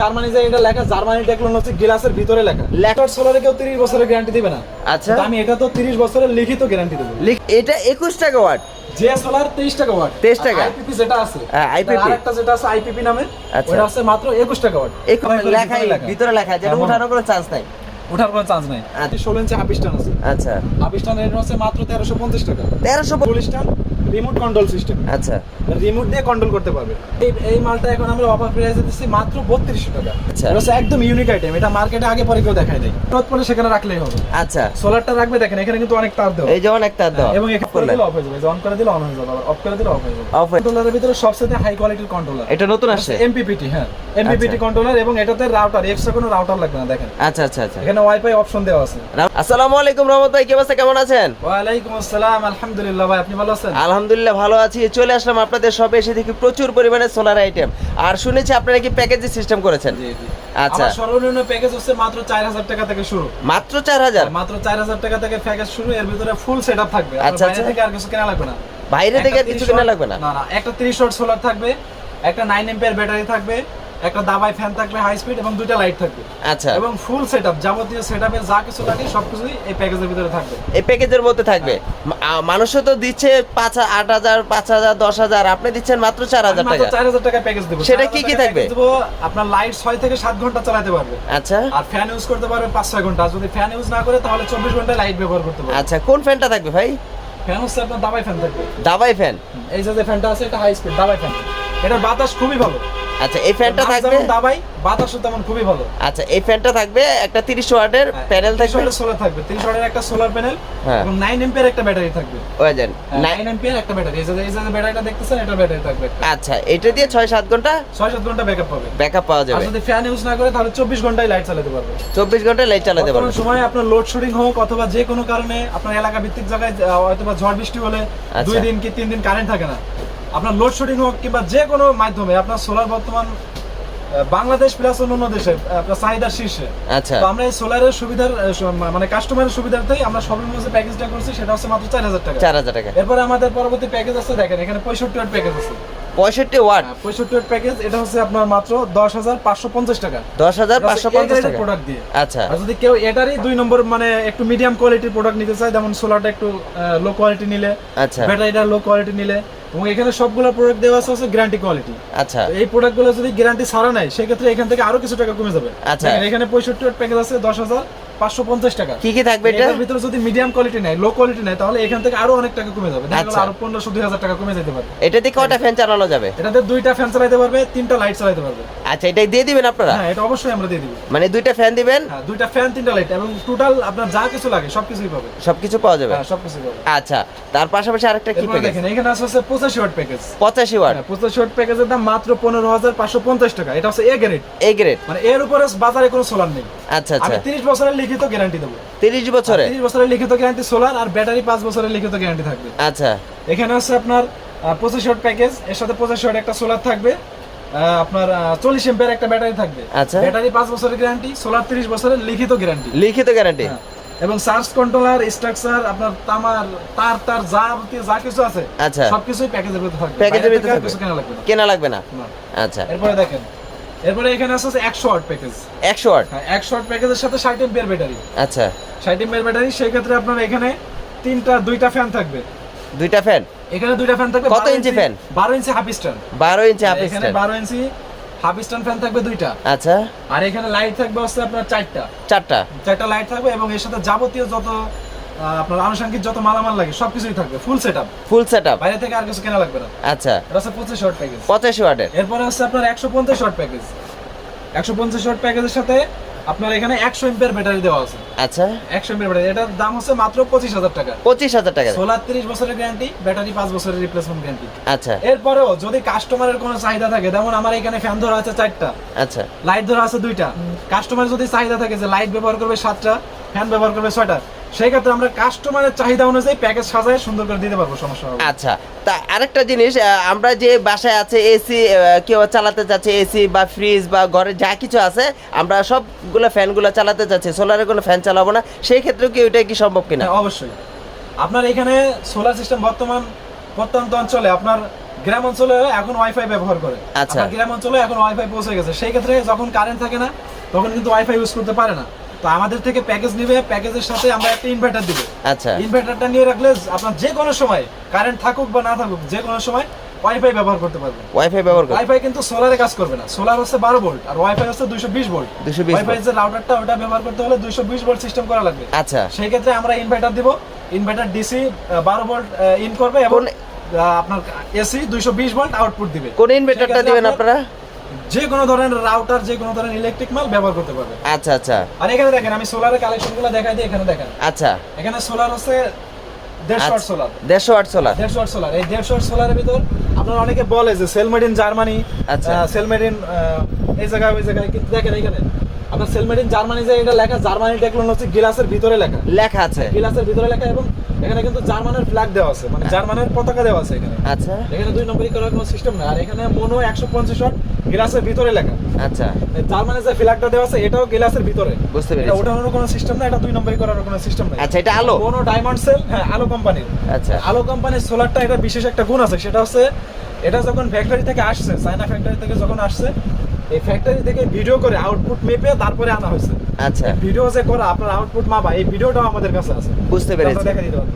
Germany যে এটা লেখা জার্মানি টেকনোলজি হচ্ছে গ্লাসের ভিতরে লেখা। লেখার সোলারে কেউ 30 বছরের গ্যারান্টি দিবে না। আচ্ছা। আমি এটা তো 30 বছরের লিখিত গ্যারান্টি দেবো। এটা একুশ টাকা ওয়াট যে সোলার 23 টাকা ওয়াট 23 টাকা। আইপিপি যেটা আছে হ্যাঁ, IPP আরেকটা যেটা আছে আইপিপি নামে আচ্ছা। ওটা আছে মাত্র 21 টাকা ওয়াট লেখাই ভিতরে লেখা। যেটা হ্যাঁ, উঠানোর কোনো চান্স নাই। ওঠার কোনো চান্স নাই। আচ্ছা। 16 ইঞ্চি হাফিস্টান আছে। আচ্ছা। হাফিস্টান রেট হচ্ছে মাত্র 1350 টাকা। তেরোশো পুলিশটান রিমোট কন্ট্রোল সিস্টেম আচ্ছা। রিমোট দিয়ে কন্ট্রোল করতে পারবে। এই এই মালটা এখন আমরা অফার প্রাইসে দিচ্ছি মাত্র 3200 টাকা। আচ্ছা। এটা একদম ইউনিক আইটেম এটা মার্কেটে আগে পরে কেউ দেখায় নাই। রোদ পরে সেখানে রাখলেই হবে। আচ্ছা। সোলারটা রাখবে দেখেন এখানে কিন্তু অনেক তার দেওয়া। এই যেমন একটা দাও এবং এখানে করে দিলে অফ হয়ে যাবে। অন করে দিলে অন হয়ে যাবে অফ করে দিলে অফ হয়ে যাবে। হয়ে- কন্ট্রোলারের ভিতরে সবচেয়ে হাই কোয়ালিটির কন্ট্রোলার এটা নতুন আসছে? এমপিপিটি হ্যাঁ। এমপিপিটি আচ্ছা। কন্ট্রোলার এবং এটাতে রাউটার এক্সট্রা কোনো রাউটার লাগবে না দেখেন। আচ্ছা আচ্ছা আচ্ছা। এখানে ওয়াইফাই অপশন দেওয়া আছে। আসসালামু আলাইকুম রহমত ভাই কি অবস্থা? কেমন আছেন? ওয়ালাইকুম আসসালাম আলহামদুলিল্লাহ ভাই আপনি ভালো আছেন? আলহামদুলিল্লাহ ভালো আছি। চলে আসলাম আপনাদের সবে এসে দেখি প্রচুর পরিমাণে সোলার আইটেম আর শুনেছি আপনারা কি প্যাকেজ সিস্টেম করেছেন? আচ্ছা। সর্বনিম্ন প্যাকেজ হচ্ছে মাত্র 4000 টাকা থেকে শুরু। মাত্র চার হাজার? মাত্র 4000 টাকা থেকে প্যাকেজ শুরু এর ভিতরে ফুল সেটআপ থাকবে। আচ্ছা, বাইরে আচ্ছা। থেকে আর কিছু কেনা লাগবে না। বাইরে থেকে আর কিছু কেনা লাগবে না? না না একটা 30 ওয়াট সোলার থাকবে একটা 9 এম্পিয়ার ব্যাটারি থাকবে একটা দাবাই ফ্যান থাকবে হাই স্পিড এবং দুইটা লাইট থাকবে। আচ্ছা। এবং ফুল সেটআপ যাবতীয় সেটআপে যা কিছু লাগে সবকিছুই এই প্যাকেজের ভিতরে থাকবে। এই প্যাকেজের মধ্যে থাকবে। মা- আ- মানুষও তো দিচ্ছে পাঁচ আট হাজার পাঁচ হাজার দশ হাজার আপনি দিচ্ছেন মাত্র চার হাজার মাত্র টাকা। 4000 টাকা প্যাকেজ দেব। সেটা কি কি থাকবে? আপনার লাইট 6 থেকে 7 ঘণ্টা চালাতে পারবে। আচ্ছা। আর ফ্যান ইউজ করতে পারবে 5 6 ঘণ্টা। যদি ফ্যান ইউজ না করে তাহলে 24 ঘণ্টা লাইট ব্যবহার করতে পারবে। আচ্ছা কোন ফ্যানটা থাকবে ভাই? ফ্যান হচ্ছে আপনার দাবাই ফ্যান থাকবে। দাবাই ফ্যান এই যে যে ফ্যানটা আছে এটা হাই স্পিড দাবাই ফ্যান এটা বাতাস খুবই ভালো। আচ্ছা এই ফ্যানটা থাকবে দাবাই বাতাসও তেমন খুবই ভালো। আচ্ছা এই ফ্যানটা থাকবে একটা তিরিশ ওয়াটের প্যানেল থাকবে। সোলার থাকবে। 30 ওয়াটের একটা সোলার প্যানেল। এবং 9 এম্পিয়ার একটা ব্যাটারি থাকবে। ওই দেন 9 এম্পিয়ার একটা ব্যাটারি এই যে এই যে ব্যাটারিটা দেখতেছেন এটা ব্যাটারি থাকবে। আচ্ছা এটা দিয়ে ছয় সাত ঘণ্টা 6 7 ঘণ্টা ব্যাকআপ পাবে। ব্যাকআপ পাওয়া আর যদি ফ্যান ইউজ না করে তাহলে 24 ঘন্টায় লাইট চালাতে পারবে। চব্বিশ ঘণ্টা লাইট চালাতে পারবে। সময়ে আপনার লোডশেডিং হোক অথবা যে কোনো কারণে আপনার এলাকা ভিত্তিক জায়গায় হয়তো ঝড় বৃষ্টি হলে আচ্ছা। দুই দিন কি তিন দিন কারেন্ট থাকে না। আপনার লোডশেডিং হোক কিংবা যে কোনো মাধ্যমে আপনার সোলার বর্তমান বাংলাদেশ প্লাস অন্যান্য দেশে আপনার চাহিদার শীর্ষে। আচ্ছা। তো আমরা এই সোলারের সুবিধার মানে কাস্টমারের সুবিধার্থেই আমরা সর্বনিম্ন যে প্যাকেজটা করছি সেটা হচ্ছে মাত্র চার হাজার টাকা। চার হাজার টাকা। এরপরে আমাদের পরবর্তী প্যাকেজ আছে দেখেন এখানে পঁয়ষট্টি ওয়াট প্যাকেজ আছে। পঁয়ষট্টি ওয়াট পঁয়ষট্টি ওয়াট প্যাকেজ এটা হচ্ছে আপনার মাত্র দশ হাজার পাঁচশো পঞ্চাশ টাকা। দশ হাজার পাঁচশো পঞ্চাশ টাকা। প্রোডাক্ট দিয়ে। আচ্ছা। আর যদি কেউ এটারই দুই নম্বর মানে একটু মিডিয়াম কোয়ালিটির প্রোডাক্ট নিতে চায় যেমন সোলারটা একটু লো কোয়ালিটি নিলে আচ্ছা। ব্যাটারিটা লো কোয়ালিটি নিলে এবং এখানে সবগুলো প্রোডাক্ট দেওয়া আছে গ্যারান্টি কোয়ালিটি আচ্ছা। এই প্রোডাক্টগুলো যদি গ্যারান্টি ছাড়া নেয় সেক্ষেত্রে এখান থেকে আরও কিছু টাকা কমে যাবে। আচ্ছা। এখানে পঁয়ষট্টি প্যাকেজ আছে দশ হাজার পাঁচশো পঞ্চাশ টাকা। কি কি থাকবে এটার ভিতরে যদি মিডিয়াম কোয়ালিটি নেয় লো কোয়ালিটি নেয় তাহলে এখান থেকে আরও অনেক টাকা কমে যাবে। আচ্ছা। আরও পনেরোশো দুই হাজার টাকা কমে যেতে পারে। এটা দিয়ে কয়টা ফ্যান চালানো যাবে? এটাতে দুইটা ফ্যান চালাতে পারবে তিনটা লাইট চালাতে পারবে। আচ্ছা এটাই দিয়ে দিবেন আপনারা? হ্যাঁ এটা অবশ্যই আমরা দিয়ে দিব। মানে দুইটা ফ্যান দিবেন? হ্যাঁ দুইটা ফ্যান তিনটা লাইট এবং টোটাল আপনার যা কিছু লাগে সবকিছুই পাবে সবকিছু পাওয়া যাবে? হ্যাঁ সবকিছুই পাবে আচ্ছা তার পাশাপাশি আরেকটা কি দেখেন এখানে আছে হচ্ছে পঁচাশি ওয়াট প্যাকেজ পঁচাশি ওয়াট। পঁচাশি ওয়াট প্যাকেজের দাম মাত্র পনেরো হাজার পাঁচশো পঞ্চাশ টাকা। এটা হচ্ছে এ গ্রেড এই গ্রেড মানে এর উপরে বাজারে কোনো সোলার নেই। আচ্ছা আচ্ছা। আমি তিরিশ বছরের লিখিত গ্যারান্টি দেবো। তিরিশ বছরে তিরিশ বছরের লিখিত গ্যারান্টি সোলার আর ব্যাটারি পাঁচ বছরের লিখিত গ্যারান্টি থাকবে। আচ্ছা। এখানে আছে আপনার পঁচিশ ওয়াট প্যাকেজ এর সাথে পঁচিশ ওয়াট একটা সোলার থাকবে। আপনার চল্লিশ এম্পের একটা ব্যাটারি থাকবে। আচ্ছা। ব্যাটারি পাঁচ বছরের গ্যারান্টি সোলার তিরিশ বছরের লিখিত গ্যারান্টি লিখিত গ্যারান্টি এবং চার্জ কন্ট্রোলার স্ট্রাকচার আপনার তামার তার তার যা যা কিছু আছে আচ্ছা। সবকিছুই প্যাকেজের ভিতরে থাকবে। প্যাকেজের ভিতরে। কিছু কেনা লাগবে না। কেনা লাগবে না। আচ্ছা। এরপরে দেখেন। এরপরে এখানে আছে একশো ওয়াট প্যাকেজ একশো ওয়াট হ্যাঁ একশো ওয়াট প্যাকেজের সাথে ষাট এম্পিয়ার ব্যাটারি আচ্ছা। ষাট এম্পিয়ার ব্যাটারি সেই ক্ষেত্রে আপনার এখানে তিনটা দুইটা ফ্যান থাকবে। দুইটা ফ্যান এখানে দুইটা ফ্যান থাকবে কত ইঞ্চি ফ্যান বারো ইঞ্চি হাফ স্ট্যান্ড বারো ইঞ্চি হাফ এখানে বারো ইঞ্চি হাফ স্ট্যান্ড ফ্যান থাকবে দুইটা। আচ্ছা। আর এখানে লাইট থাকবে হচ্ছে আপনার চারটা। চারটা। চারটা লাইট থাকবে এবং এর সাথে যাবতীয় যত আপনার আনুষঙ্গিক যত মালামাল লাগে সবকিছুই থাকবে full set full set up বাইরে থেকে আর কিছু কেনা লাগবে না। আচ্ছা। এটা হচ্ছে পঁচিশ শর্ট প্যাকেজ পঁচাশি ওয়াটের এরপরে হচ্ছে আপনার একশো পঞ্চাশ শর্ট প্যাকেজ একশো পঞ্চাশ শর্ট প্যাকেজের সাথে আপনার এখানে একশো এম্পিয়ার ব্যাটারি দেওয়া আছে। আচ্ছা। একশো এম্পিয়ার ব্যাটারি। এটার দাম হচ্ছে মাত্র পঁচিশ হাজার টাকা। পঁচিশ হাজার টাকা। সোলার তিরিশ বছরের গ্যারান্টি ব্যাটারি পাঁচ বছরের রিপ্লেসমেন্ট গ্যারান্টি আচ্ছা। এরপরেও যদি কাস্টমারের কোনো চাহিদা থাকে যেমন আমার এখানে ফ্যান ধরা আছে চারটা। আচ্ছা। লাইট ধরা আছে দুইটা। কাস্টমার যদি চাহিদা থাকে যে লাইট ব্যবহার করবে সাতটা ফ্যান ব্যবহার করবে ছয়টা সেই ক্ষেত্রে আমরা কাস্টমারের চাহিদা অনুযায়ী প্যাকেজ সাজায় সুন্দর করে দিতে পারব সমস্যা হবে আচ্ছা তা আরেকটা জিনিস আমরা যে বাসায় আছে এসি কেউ চালাতে চাচ্ছে এসি বা ফ্রিজ বা ঘরে যা কিছু আছে আমরা সবগুলো ফ্যানগুলো চালাতে চাচ্ছি সোলারে কোনো ফ্যান চালাবো না সেই ক্ষেত্রে কি ওইটা কি সম্ভব কিনা? হ্যাঁ অবশ্যই। আপনার এখানে সোলার সিস্টেম বর্তমান প্রত্যন্ত অঞ্চলে আপনার গ্রাম অঞ্চলে এখন ওয়াইফাই ব্যবহার করে। আচ্ছা। গ্রাম অঞ্চলে এখন ওয়াইফাই পৌঁছে গেছে। সেই ক্ষেত্রে যখন কারেন্ট থাকে না তখন কিন্তু ওয়াইফাই ইউজ করতে পারে না। তো আমাদের থেকে প্যাকেজ নিবে প্যাকেজের সাথে আমরা একটা ইনভার্টার দিব। আচ্ছা। ইনভার্টারটা নিয়ে রাখলে আপনার যে কোনো সময় কারেন্ট থাকুক বা না থাকুক যে কোনো সময় ওয়াইফাই ব্যবহার করতে পারবেন। ওয়াইফাই ব্যবহার ওয়াইফাই কিন্তু সোলারে কাজ করবে না। সোলার হচ্ছে বারো ভোল্ট আর ওয়াইফাই হচ্ছে দুইশো বিশ ভোল্ট 220 ওয়াইফাই যে রাউটারটা ওটা ব্যবহার করতে হলে দুইশো বিশ ভোল্ট সিস্টেম করা লাগবে। আচ্ছা। সেই ক্ষেত্রে আমরা ইনভার্টার দিব। ইনভার্টার ডিসি বারো ভোল্ট ইন করবে এবং আপনার এসি দুইশো বিশ ভোল্ট আউটপুট দিবে। কোন ইনভার্টারটা দিবেন আপনারা? যে কোনো ধরনের রাউটার যে কোনো ধরনের ইলেকট্রিক মাল ব্যবহার করতে পারবে। আচ্ছা আচ্ছা। আর এখানে দেখেন আমি সোলারের কালেকশনগুলো দেখাই দিই এখানে দেখেন। আচ্ছা। এখানে সোলার হচ্ছে দেড়শো আট সোলার দেড়শো আট সোলার দেড়শো ওয়াট সোলার এই দেড়শো আট সোলারের ভিতর আপনারা অনেকে বলে যে সেলমেড ইন জার্মানি আচ্ছা। সেলমেড ইন এই জায়গায় ওই জায়গায় কিন্তু দেখেন এখানে আপনার ইন জার্মানি যে এটা লেখা জার্মানি টেকনোলজি গ্লাসের ভিতরে লেখা। লেখা আছে। গ্লাসের ভিতরে লেখা এবং এখানে কিন্তু জার্মানের ফ্ল্যাগ দেওয়া আছে মানে জার্মানের পতাকা দেওয়া আছে এখানে। আচ্ছা। এখানে দুই নম্বরই করার কোনো সিস্টেম না আর এখানে মনো একশো পঞ্চাশ ওয়াট গ্লাসের ভিতরে লেখা। আচ্ছা। জার্মানের যে ফ্ল্যাগটা দেওয়া আছে এটাও গ্লাসের ভিতরে। বুঝতে পেরেছি। ওঠানোর কোনো সিস্টেম না এটা দুই নম্বরই করার কোনো সিস্টেম আচ্ছা এটা আলো? কোনো ডায়মন্ড সেল হ্যাঁ আলো কোম্পানির আচ্ছা। আলো কোম্পানির সোলারটা এটা বিশেষ একটা গুণ আছে সেটা হচ্ছে এটা যখন ফ্যাক্টরি থেকে আসছে চায়না ফ্যাক্টরি থেকে যখন আসছে এই ফ্যাক্টরি থেকে ভিডিও করে আউটপুট মেপে তারপরে আনা হয়েছে। আচ্ছা। ভিডিও যে করা আপনার আউটপুট মাপা এই ভিডিওটাও আমাদের কাছে আছে। বুঝতে পেরেছি।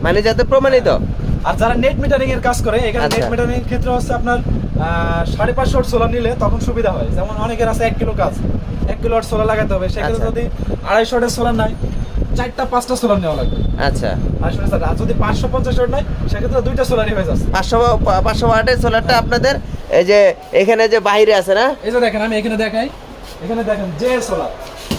মানে যাতে প্রমাণিত। আর যারা নেট মিটারিং এর কাজ করে এখানে আচ্ছা। নেট মিটারিং এর ক্ষেত্রে হচ্ছে আপনার সাড়ে পাঁচশো সোলার নিলে তখন সুবিধা হয়। যেমন অনেকের আছে এক কিলো কাজ এক কিলো সোলার লাগাতে হবে। সেক্ষেত্রে আচ্ছা। যদি আড়াইশো সোলার নাই চারটা পাঁচটা সোলার নেওয়া লাগবে। আচ্ছা। ওয়াটের যদি পাঁচশো পঞ্চাশ ওয়াট নাই সেক্ষেত্রে দুইটা সোলারই হয়ে যাচ্ছে। পাঁচশো পাঁচশো ওয়াটের সোলারটা আপনাদের এই যে এখানে যে বাইরে আছে না? এই যে দেখেন আমি এখানে দেখাই। এখানে দেখেন যে সোলার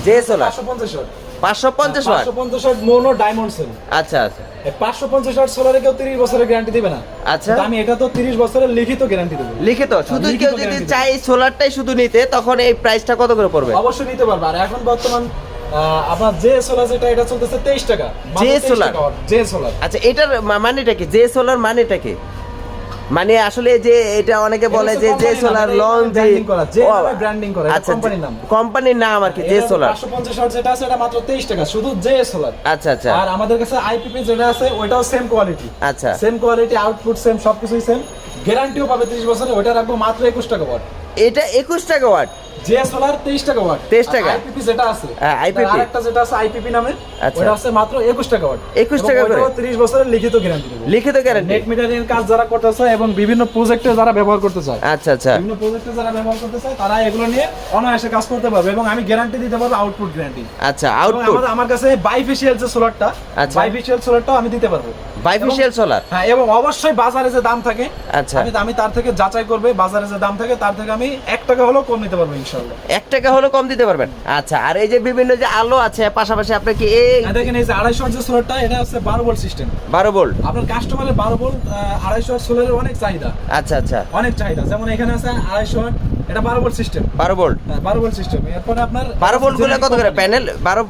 যে সোলার পাঁচশো পঞ্চাশ ওয়াট। পাঁচশো পঞ্চাশ ওয়াট? পাঁচশো পঞ্চাশ ওয়াট মোনো ডায়মন্ড সেল আচ্ছা আচ্ছা। পাঁচশো পঞ্চাশ ওয়াট সোলারে কেউ তিরিশ বছরের গ্যারান্টি দিবে না। আচ্ছা। আমি এটা তো তিরিশ বছরের লিখিত গ্যারান্টি দেবো। লিখিত? শুধু কেউ যদি চাই সোলারটাই শুধু নিতে তখন এই প্রাইসটা কত করে পড়বে? অবশ্যই নিতে পারবে। আর এখন বর্তমান আপনার যে সোলার যেটা এটা চলতেছে তেইশ টাকা। মাত্র যে 23 solar? টাকা watt, যে সোলার আচ্ছা এটার মানেটা কি? যে সোলার মানেটা কি? মানে আসলে যে এটা অনেকে বলে যে জে সোলার লং ব্র্যান্ডিং করা আচ্ছা কোম্পানির নাম। কোম্পানির নাম আর কি জে সোলার পাঁচশো পঞ্চাশ ওয়াট যেটা আছে এটা মাত্র তেইশ টাকা শুধু জে সোলার আচ্ছা আচ্ছা। আর আমাদের কাছে আইপিপি যেটা আছে ওটাও সেম কোয়ালিটি আচ্ছা। সেম কোয়ালিটি আউটপুট সেম সবকিছুই সেম গ্যারান্টিও পাবে 30 বছরে ওটা রাখব মাত্র 21 টাকা ওয়াট এটা একুশ টাকা ওয়াট যে সোলার 23 টাকা ওয়াট 23 টাকা। আইপিপি যেটা আছে হ্যাঁ, IPP আরেকটা যেটা আছে আইপিপি নামে। ওটা আছে মাত্র 21 টাকা ওয়াট 21 টাকা করে? 30 বছরের লিখিত গ্যারান্টি দেবো। লিখিত গ্যারান্টি নেট মিটারিং কাজ যারা করতে চায় এবং বিভিন্ন প্রজেক্টে যারা ব্যবহার করতে চায়। আচ্ছা আচ্ছা। বিভিন্ন প্রজেক্টে যারা ব্যবহার করতে চায় তারা এগুলো নিয়ে অনায়াসে কাজ করতে পারবে এবং আমি গ্যারান্টি দিতে পারব আউটপুট গ্যারান্টি আচ্ছা আউটপুট আমার কাছে বাইফেশিয়াল যে সোলারটা আচ্ছা। বাইফেশিয়াল সোলারটাও আমি দিতে পারব। বাইফেশিয়াল সোলার হ্যাঁ এবং অবশ্যই বাজারে যে দাম থাকে আচ্ছা। আমি আমি তার থেকে যাচাই করবে বাজারে যে দাম থাকে তার থেকে আমি এক টাকা হলেও কম নিতে পারব এক টাকা হলো কম দিতে পারবেন। আচ্ছা আর এই যে বিভিন্ন যে আলো আছে পাশাপাশি আপনার কি এই দেখেন এই যে আড়াইশো ওয়াট যে সোলারটা এটা হচ্ছে বারো ভোল্ট সিস্টেম বারো ভোল্ট আপনার কাস্টমারের বারো ভোল্ট আড়াইশো আট সোলারের অনেক চাহিদা। আচ্ছা আচ্ছা। অনেক চাহিদা। যেমন এখানে আছে আড়াইশো আট এটা বারো ভোল্ট সিস্টেম বারো ভোল্ট বারো ভোল্ট সিস্টেম এরপরে আপনার বারো ভোল্টগুলো কত করে? প্যানেল বারো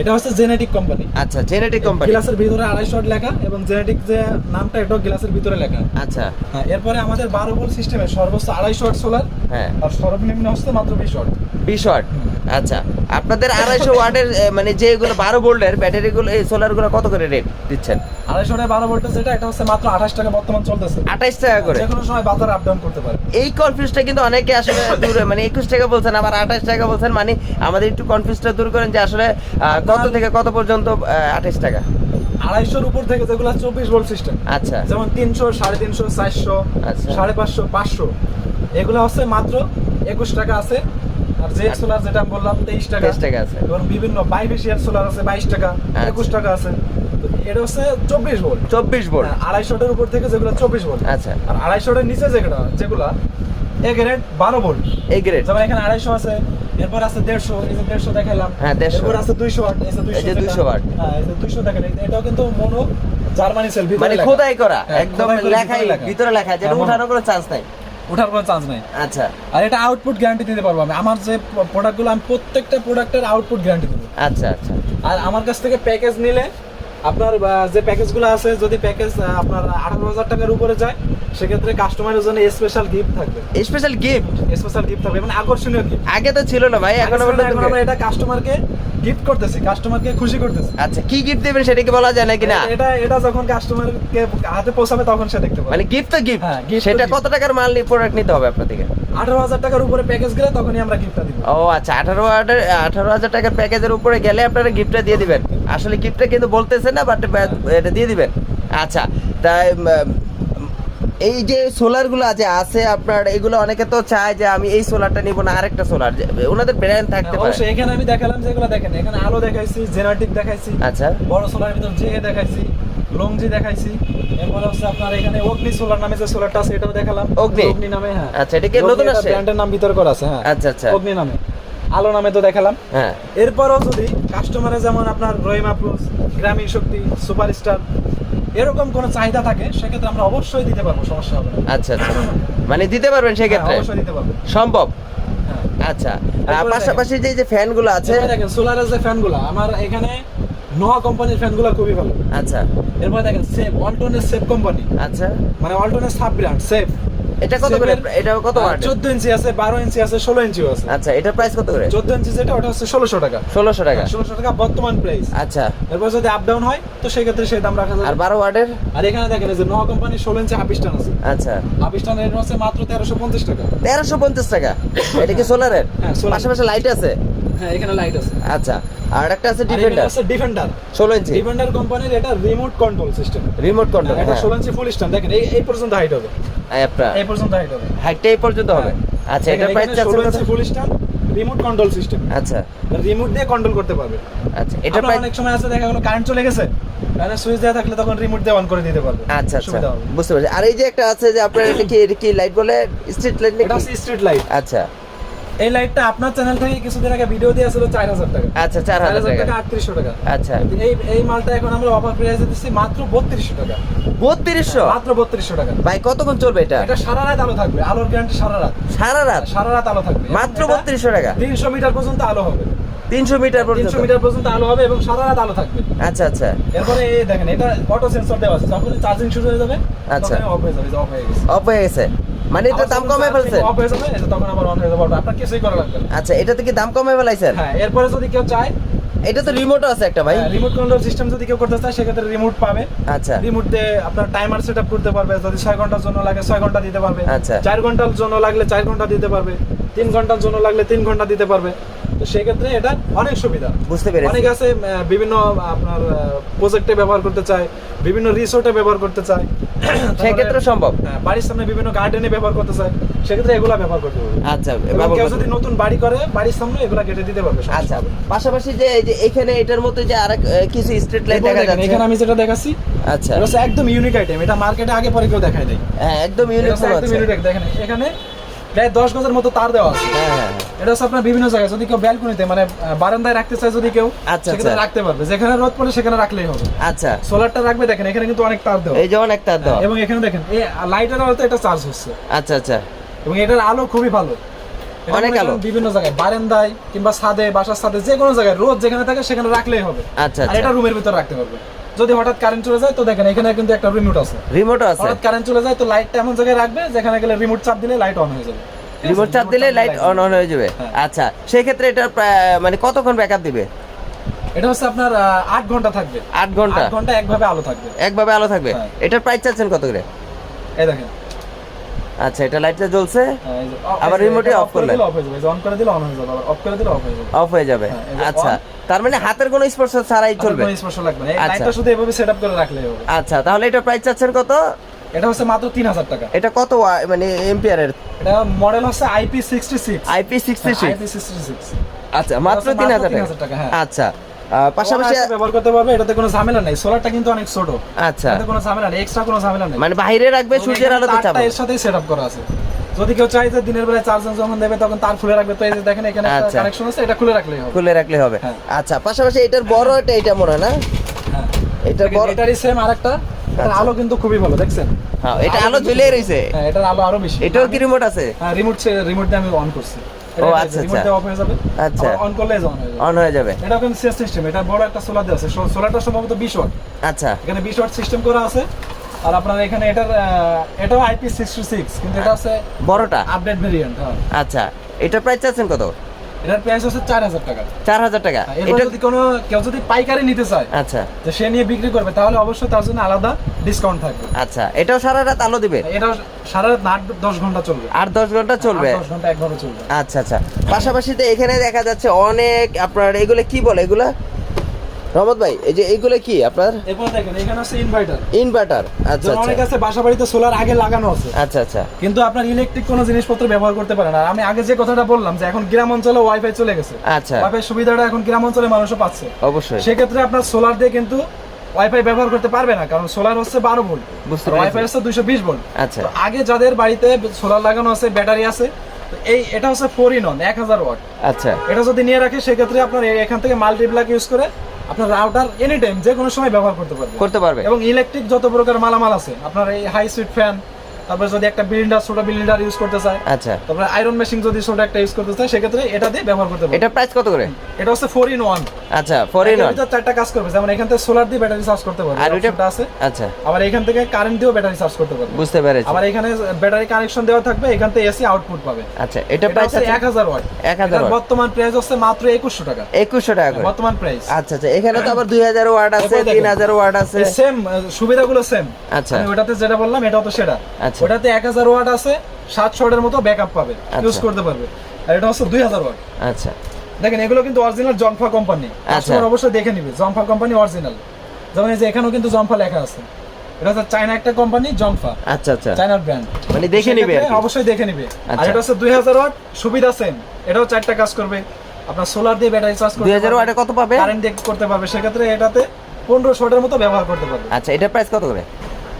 এটা হচ্ছে জেনেটিক কোম্পানি। আচ্ছা জেনেটিক কোম্পানি। গ্লাসের ভিতরে আড়াইশো লেখা এবং জেনেটিক যে নামটা এটাও গ্লাসের ভিতরে লেখা। আচ্ছা। হ্যাঁ এরপরে আমাদের বারো ভোল্ট সিস্টেমে সর্বোচ্চ আড়াইশো ওয়াট সোলার হ্যাঁ। আর সর্বনিম্ন হচ্ছে মাত্র বিশ ওয়াট। বিশ ওয়াট। আচ্ছা আপনাদের আড়াইশো ওয়াটের মানে যেগুলো বারো ভোল্টের ব্যাটারিগুলো এই সোলারগুলো কত করে রেট দিচ্ছেন? আড়াইশো ওয়াটের বারো ভোল্টেজ যেটা এটা হচ্ছে মাত্র আঠাশ টাকা বর্তমান চলতেছে। আঠাইশ টাকা করে। যে কোনো সময় বাজার আপ ডাউন করতে পারে। এই কনফিউজটা কিন্তু অনেকে আসলে দূরে মানে একুশ টাকা বলছেন আবার আঠাশ টাকা বলছেন মানে আমাদের একটু কনফিউজটা দূর করেন যে আসলে কত থেকে কত পর্যন্ত আঠাশ টাকা? আড়াইশোর উপর থেকে যেগুলো চব্বিশ ভোল্ট সিস্টেম আচ্ছা। যেমন তিনশো সাড়ে তিনশো চারশো আচ্ছা। সাড়ে পাঁচশো পাঁচশো। এগুলো হচ্ছে মাত্র একুশ টাকা আছে। আর যে সোলার যেটা বললাম তেইশ টাকা। 23 টাকা আছে। এবং বিভিন্ন বাইফেশিয়াল সোলার আছে বাইশ টাকা আচ্ছা। একুশ টাকা আছে। এটা হচ্ছে চব্বিশ ভোল্ট চব্বিশ ভোল্ট আড়াইশোটার উপর থেকে যেগুলো চব্বিশ ভোল্ট আচ্ছা। আর আড়াইশোটার নিচে যেগুলো যেগুলা এ গ্রেড বারো ভোল্ট এই গ্রেড যেমন এখানে আড়াইশো আছে এরপর আছে দেড়শো এই যে দেড়শো দেখাইলাম। হ্যাঁ, 150 এরপর আছে ওয়াট এই যে এই 200 200 ওয়াট। হ্যাঁ এই যে দেখেন এটাও কিন্তু মনো জার্মানি সেল মানে খোদাই করা হ্যাঁ, একদম লেখাই ভিতরে লেখা। যেটা হ্যাঁ, উঠানোর কোনো চান্স নাই। ওঠার কোনো চান্স নাই। আচ্ছা। আর এটা আউটপুট গ্যারান্টি দিতে পারব আমি। আমার যে প্রোডাক্টগুলো আমি প্রত্যেকটা প্রোডাক্টের আউটপুট গ্যারান্টি দেবো। আচ্ছা আচ্ছা। আর আমার কাছ থেকে প্যাকেজ নিলে আপনার যে প্যাকেজগুলো আছে যদি প্যাকেজ আপনার আঠারো হাজার টাকার উপরে যায় সেক্ষেত্রে কাস্টমারের জন্য স্পেশাল গিফট থাকবে। স্পেশাল গিফট স্পেশাল গিফট থাকবে মানে আকর্ষণীয় গিফট আগে তো ছিল না ভাই এখন আমরা এটা কাস্টমারকে গিফট করতেছি কাস্টমারকে খুশি করতেছি। আচ্ছা কি গিফট দেবেন সেটা কি বলা যায় নাকি না? এটা এটা যখন কাস্টমারকে হাতে পৌঁছাবে তখন সে দেখতে পাবে। মানে গিফট তো গিফট হ্যাঁ, তো সেটা কত টাকার মাল নিয়ে প্রোডাক্ট নিতে হবে আপনার থেকে? আঠারো হাজার টাকার উপরে প্যাকেজ গেলে তখনই আমরা গিফটটা দিব। ও আচ্ছা আঠারো হাজার আঠারো হাজার টাকার প্যাকেজের উপরে গেলে আপনারা গিফটটা দিয়ে দিবেন। আসলে গিফটটা কিন্তু বলতেছে না বাট এটা দিয়ে দিবেন আচ্ছা তাই এই যে সোলারগুলো আছে আছে আপনার এগুলো অনেকে তো চায় যে আমি এই সোলারটা নিব না আরেকটা সোলার ওনাদের ব্র্যান্ড থাকতে পারে অবশ্যই এখানে আমি দেখালাম যেগুলো দেখেন এখানে আলো দেখাইছি জেনারেটিক দেখাইছি আচ্ছা বড় সোলার ভিতর জে দেখাইছি লংজি দেখাইছি এরপরে হচ্ছে আপনার এখানে অগ্নি সোলার নামে যে সোলারটা আছে এটাও দেখালাম অগ্নি? অগ্নি নামে হ্যাঁ আচ্ছা, এটা কি নতুন আসছে? ব্র্যান্ডের নাম ভিতর করা আছে হ্যাঁ আচ্ছা, আচ্ছা। অগ্নি নামে আলো নামে তো দেখালাম। হ্যাঁ। এরপরও যদি কাস্টমারে যেমন আপনার রহিমা প্লুস গ্রামীণ শক্তি সুপারস্টার এরকম কোনো চাহিদা থাকে সেক্ষেত্রে আমরা অবশ্যই দিতে পারব সমস্যা হবে না। আচ্ছা আচ্ছা। মানে দিতে পারবেন হ্যাঁ, সেক্ষেত্রে? অবশ্যই দিতে পারব। সম্ভব? হ্যাঁ। আচ্ছা। আর পাশাপাশি যে যে ফ্যানগুলো আছে? দেখেন সোলারের যে ফ্যানগুলো আমার এখানে নোয়া কোম্পানির ফ্যানগুলো খুবই ভালো। আচ্ছা। এরপরে দেখেন সেফ অল্টনের সেফ কোম্পানি আচ্ছা। মানে অল্টনের সাব ব্র্যান্ড সেফ এটা কত করে এটা কত ওয়াট চোদ্দ ইঞ্চি আছে বারো ইঞ্চি আছে ষোলো ইঞ্চিও আছে। আচ্ছা এটার প্রাইস কত করে? চোদ্দ ইঞ্চি যেটা ওটা হচ্ছে ষোলোশো টাকা। ষোলোশো টাকা। ষোলোশো টাকা বর্তমান প্রাইস আচ্ছা। এরপর যদি আপ ডাউন হয় তো সেই দাম রাখা আর যাবে বারো ওয়াটের? আর এখানে দেখেন এই যে নোয়া কোম্পানির ষোলো ইঞ্চি আপিস্টান আছে। আচ্ছা। আপিস্টান রেট হচ্ছে মাত্র তেরোশো পঞ্চাশ টাকা। তেরোশো পঞ্চাশ টাকা? এটা কি সোলারের হ্যাঁ। পাশাপাশি লাইট আছে? হ্যাঁ এখানে লাইট আছে। আচ্ছা। আর একটা আছে ডিফেন্ডার আছে ডিফেন্ডার ষোলো ইঞ্চি। ডিফেন্ডার কোম্পানির এটা remote control system remote control এটা ষোলো ইঞ্চি ফুল স্ট্যান্ড দেখেন এই পর্যন্ত হাইট হবে। এই পর্যন্ত হাইট হবে। হাইটটা এই পর্যন্ত হবে। আচ্ছা এটার প্রাইস ষোলো inch full stand remote control system আচ্ছা। রিমোট দিয়ে কন্ট্রোল করতে পারবে। আচ্ছা এটার এটার অনেক সময় আছে দেখা গেলো কারেন্ট চলে গেছে তাহলে সুইচ দেওয়া থাকলে তখন রিমোট দিয়ে অন করে দিতে পারবে। আচ্ছা আচ্ছা। বুঝতে পারছি। আর এই যে একটা আছে যে আপনার এটা কি কি লাইট বলে? স্ট্রিট লাইট এটা স্ট্রিট লাইট আচ্ছা। এই লাইটটা আপনার চ্যানেল থেকে কিছুদিন আগে ভিডিও দিয়ে ছিল চার হাজার টাকা। আচ্ছা চার হাজার টাকা। আটত্রিশশো টাকা। আচ্ছা। এই এই মালটা এখন আমরা অফার প্রাইসে দিচ্ছি মাত্র বত্রিশশো টাকা। বত্রিশশো? মাত্র বত্রিশশো টাকা। ভাই কতক্ষণ চলবে এটা? এটা সারা রাত আলো থাকবে আলোর গ্যারান্টি সারা রাত। সারা রাত? সারা রাত আলো থাকবে। মাত্র বত্রিশশো টাকা? তিনশো মিটার পর্যন্ত আলো হবে। তিনশো মিটার পর্যন্ত? তিনশো মিটার পর্যন্ত আলো হবে এবং সারা রাত আলো থাকবে। আচ্ছা আচ্ছা। এরপরে এই দেখেন এটা অটো সেন্সর দেওয়া আছে। যখন চার্জিং শুরু হয়ে যাবে আচ্ছা। অফ হয়ে যাবে অফ হয়ে গেছে। অফ হয়ে গেছে। মানে এটা দাম কমে ফেলছে অফ হয়ে যাবে তখন আবার অন হয়ে যাবে। আপনার কিছুই করা লাগবে আচ্ছা এটা থেকে দাম কমে ফেলাইছেন? হ্যাঁ এরপরে যদি কেউ চায় এটা তো রিমোট আছে একটা ভাই। রিমোট কন্ট্রোল সিস্টেম যদি কেউ করতে চায় সেক্ষেত্রে রিমোট পাবে। আচ্ছা। রিমোট দিয়ে আপনার টাইমার সেট আপ করতে পারবে যদি ছয় ঘণ্টার জন্য লাগে ছয় ঘণ্টা দিতে পারবে। আচ্ছা। চার ঘণ্টার জন্য লাগলে চার ঘণ্টা দিতে পারবে তিন ঘণ্টার জন্য লাগলে তিন ঘণ্টা দিতে পারবে। তো সেক্ষেত্রে এটা অনেক সুবিধা। বুঝতে পেরেছি। অনেক আছে বিভিন্ন আপনার প্রজেক্টে ব্যবহার করতে চায় বিভিন্ন রিসোর্টে ব্যবহার করতে চায়। সেক্ষেত্রে সম্ভব। হ্যাঁ, বাড়ির সামনে বিভিন্ন গার্ডেনে ব্যবহার করতে চায়। সেক্ষেত্রে এগুলা ব্যবহার করতে পারবে আচ্ছা কেউ যদি নতুন বাড়ি করে বাড়ির সামনে এগুলা কেটে দিতে পারবে আচ্ছা পাশাপাশি যে এই যে এখানে এটার মধ্যে যে আরেক কিছু স্ট্রিট লাইট দেখা যাচ্ছে। এখানে আমি যেটা দেখাচ্ছি আচ্ছা। এটা একদম ইউনিক আইটেম এটা মার্কেটে আগে পরে কেউ দেখায় নাই। হ্যাঁ একদম ইউনিক একদম ইউনিক দেখেন এখানে প্রায় দশ গজের মতো তার দেওয়া আছে। হ্যাঁ হ্যাঁ হ্যাঁ। এটা হচ্ছে আপনার বিভিন্ন জায়গায়। যদি কেউ ব্যালকনিতে মানে বারান্দায় রাখতে চায় যদি কেউ আচ্ছা, আচ্ছা। রাখতে পারবে। যেখানে রোদ পড়ে সেখানে রাখলেই হবে। আচ্ছা। সোলারটা রাখবে দেখেন এখানে কিন্তু অনেক তার দেওয়া। এই যে অনেক তার দেওয়া। এবং এখানে দেখেন এই লাইটের আলোতে এটা চার্জ হচ্ছে। আচ্ছা আচ্ছা। এবং এটার আলো খুবই ভালো। অনেক আলো। বিভিন্ন জায়গায় বারান্দায় কিংবা ছাদে বাসার ছাদে যে কোনো জায়গায় রোদ যেখানে থাকে সেখানে রাখলেই হবে। আচ্ছা আর আচ্ছা। এটা রুমের ভিতর রাখতে পারবে। যদি হঠাৎ কারেন্ট চলে যায় তো দেখেন এখানে কিন্তু একটা রিমোট আছে। রিমোটও আছে। হঠাৎ কারেন্ট চলে যায় তো লাইটটা এমন জায়গায় রাখবে যেখানে গেলে রিমোট চাপ দিলে লাইট অন হয়ে যাবে। রিমোট চাপ দিলে লাইট অন অন হয়ে যাবে। হ্যাঁ। আচ্ছা সেই ক্ষেত্রে এটা মানে কতক্ষণ ব্যাকআপ দিবে? এটা হচ্ছে আপনার আহ, আট ঘণ্টা থাকবে। আট ঘণ্টা? আট ঘণ্টা একভাবে আলো থাকবে। একভাবে আলো থাকবে? হ্যাঁ। এটার প্রাইস চাচ্ছেন কত করে? এই দেখেন। আচ্ছা এটা লাইটটা জ্বলছে? হ্যাঁ, আবার এটা off করলে? অফ হয়ে যাবে অন করে দিলে অন হয়ে যাবে আবার অফ করে দিলে অফ হয়ে যাবে। অফ হয়ে যাবে। হ্যাঁ, আচ্ছা তার মানে হাতের কোনো স্পর্শ ছাড়াই চলবে? কোনো স্পর্শ লাগবে না। এই আচ্ছা। লাইটটা শুধু এভাবে সেটআপ করে রাখলেই হবে। আচ্ছা তাহলে এটা প্রাইস চাচ্ছেন কত? এটা হচ্ছে মাত্র তিন হাজার টাকা। এটা কত মানে এম্পিয়ারের এটা মডেল হচ্ছে IP sixty six IP sixty six IP sixty six আচ্ছা মাত্র মাত্র তিন হাজার 3,000 টাকা, হ্যাঁ। আচ্ছা পাশাপাশি ব্যবহার করতে পারবে এটাতে কোনো ঝামেলা নেই। সোলারটা কিন্তু অনেক ছোট। আচ্ছা। এটাতে কোনো ঝামেলা নেই এক্সট্রা কোনো ঝামেলা নেই। মানে বাইরে রাখবে সূর্যের আলোতে তারটা এর সাথেই সেট আপ করা আছে। যদি কেউ চাই যে দিনের বেলায় চার্জ যখন দেবে তখন তার খুলে রাখবে। তো এই যে দেখেন এখানে আচ্ছা। কানেকশন আছে এটা খুলে রাখলেই হবে। খুলে রাখলে হবে। হ্যাঁ। আচ্ছা পাশাপাশি এটার বড় এটা এটা মনে হয় না? হ্যাঁ। এটার বড় এটারই সেম আরেকটা। এটার আচ্ছা। আলো কিন্তু খুবই ভালো দেখছেন? হ্যাঁ এটা আলো ঝুলে রয়েছে হ্যাঁ এটার আলো আরও বেশি। এটাও কি রিমোট আছে? হ্যাঁ রিমোট রিমোট দিয়ে আমি অন করছি। ও, আচ্ছা, আচ্ছা। অফ হয়ে যাবে আচ্ছা। অন করলে অন হয়ে যাবে। অন হয়ে যাবে। এটা কিন্তু সেট সিস্টেম এটা বড় একটা সোলার দেওয়া আছে। সোলারটা সম্ভবত 20 ওয়াট আচ্ছা। এখানে 20 ওয়াট সিস্টেম করা আছে। আর আপনার এখানে এটার এটা এটাও আইপি সিক্সটি সিক্স কিন্তু এটা আছে বড়টা? আপডেট ভেরিয়েন্ট হ্যাঁ। আচ্ছা। এটা প্রাইস চাচ্ছেন কত? এটার প্রাইস হচ্ছে চার হাজার টাকা। চার হাজার টাকা। এটা যদি কোনো কেউ যদি পাইকারি নিতে চায় আচ্ছা। তো সে নিয়ে বিক্রি করবে তাহলে অবশ্যই তার জন্য আলাদা ডিসকাউন্ট থাকবে। আচ্ছা এটাও সারা রাত আলো দিবে? এটা সারা রাত আট দশ ঘণ্টা চলবে। আট দশ ঘণ্টা চলবে? দশ ঘণ্টা চলবে। আচ্ছা আচ্ছা। পাশাপাশি তো এখানে দেখা যাচ্ছে অনেক আপনার এগুলো কি বলে? এগুলা রহমত ভাই এই যে এইগুলো কি আপনার? এরপর দেখেন এখানে আছে ইনভার্টার ইনভার্টার আচ্ছা আচ্ছা অনেক আছে বাসা বাড়িতে সোলার আগে লাগানো আছে। আচ্ছা আচ্ছা। কিন্তু আপনার ইলেকট্রিক কোনো জিনিসপত্র ব্যবহার করতে আর আমি আগে যে কথাটা বললাম যে এখন গ্রাম অঞ্চলে ওয়াইফাই চলে গেছে। আচ্ছা। ওয়াইফাই সুবিধাটা এখন গ্রাম অঞ্চলে মানুষও পাচ্ছে। অবশ্যই। সেক্ষেত্রে আপনার সোলার দিয়ে কিন্তু ওয়াইফাই ব্যবহার করতে পারবে না কারণ সোলার হচ্ছে বারো ভোল্ট ওয়াইফাই হচ্ছে দুইশো বিশ ভোল্ট আচ্ছা। আগে যাদের বাড়িতে সোলার লাগানো আছে ব্যাটারি আছে এই এটা হচ্ছে ফোর ইন অন এক হাজার ওয়াট। আচ্ছা। এটা যদি নিয়ে রাখে সেক্ষেত্রে আপনার এখান থেকে মাল্টিপ্লাক ইউজ করে আপনার রাউটার এনি টাইম যে কোনো সময় ব্যবহার করতে পারবে করতে পারবে। এবং ইলেকট্রিক যত প্রকার মালামাল আছে আপনার এই হাই স্পিড ফ্যান তারপরে যদি একটা বিলিন্ডার ছোট বিলিন্ডার ইউজ করতে চায় আচ্ছা। তারপরে আয়রন মেশিন যদি ছোট একটা ইউজ করতে চায় সেক্ষেত্রে এটা দিয়ে ব্যবহার করতে পারবে। এটা প্রাইস কত করে? এটা হচ্ছে ফোর ইন ওয়ান আচ্ছা ফর ইন চারটা কাজ করবে যেমন এখান থেকে সোলার দিয়ে ব্যাটারি চার্জ করতে পারবে আর অপশনটা আছে। আচ্ছা। আবার এখান থেকে কারেন্ট দিয়েও ব্যাটারি চার্জ করতে পারবে। বুঝতে পেরেছি। আবার এখানে ব্যাটারি কানেকশন দেওয়া থাকবে এখান থেকে এসি আউটপুট পাবে। আচ্ছা এটা প্রাইস আছে এক হাজার ওয়াট 1000 এটার watt। বর্তমান প্রাইস হচ্ছে মাত্র একুশশো টাকা। একুশশো টাকা করে। বর্তমান প্রাইস আচ্ছা আচ্ছা এখানে তো আবার দুই হাজার ওয়াট আছে এরপরে দেখেন। তিন হাজার ওয়াট আছে। সেম সুবিধাগুলো সেম আচ্ছা। আমি ওটাতে যেটা বললাম এটাও তো সেটা আচ্ছা। ওটাতে এক হাজার ওয়াট আছে সাতশো ওয়াটের মতো ব্যাকআপ পাবে ইউজ আচ্ছা। করতে পারবে। আর এটা হচ্ছে দুই হাজার ওয়াট। আচ্ছা। দেখেন এগুলো কিন্তু অরিজিনাল জম্ফা কোম্পানি কাস্টমার অবশ্যই দেখে নিবে জম্ফা কোম্পানি অরিজিনাল যেমন এই যে এখানেও কিন্তু জম্ফা লেখা আছে। এটা হচ্ছে চায়না একটা কোম্পানি জম্ফা আচ্ছা আচ্ছা। চায়নার ব্র্যান্ড মানে দেখে নিবে। অবশ্যই দেখে নিবে। আর আচ্ছা। এটা হচ্ছে দুই হাজার ওয়াট সুবিধা সেম এটাও চারটা কাজ করবে। আপনার সোলার দিয়ে ব্যাটারি চার্জ করতে দুই হাজার ওয়াটে কত পাবে? কারেন্ট দিয়ে করতে পারবে। সেক্ষেত্রে এটাতে পনেরো শটের মতো ব্যবহার করতে পারবে। আচ্ছা এটার প্রাইস কত করে?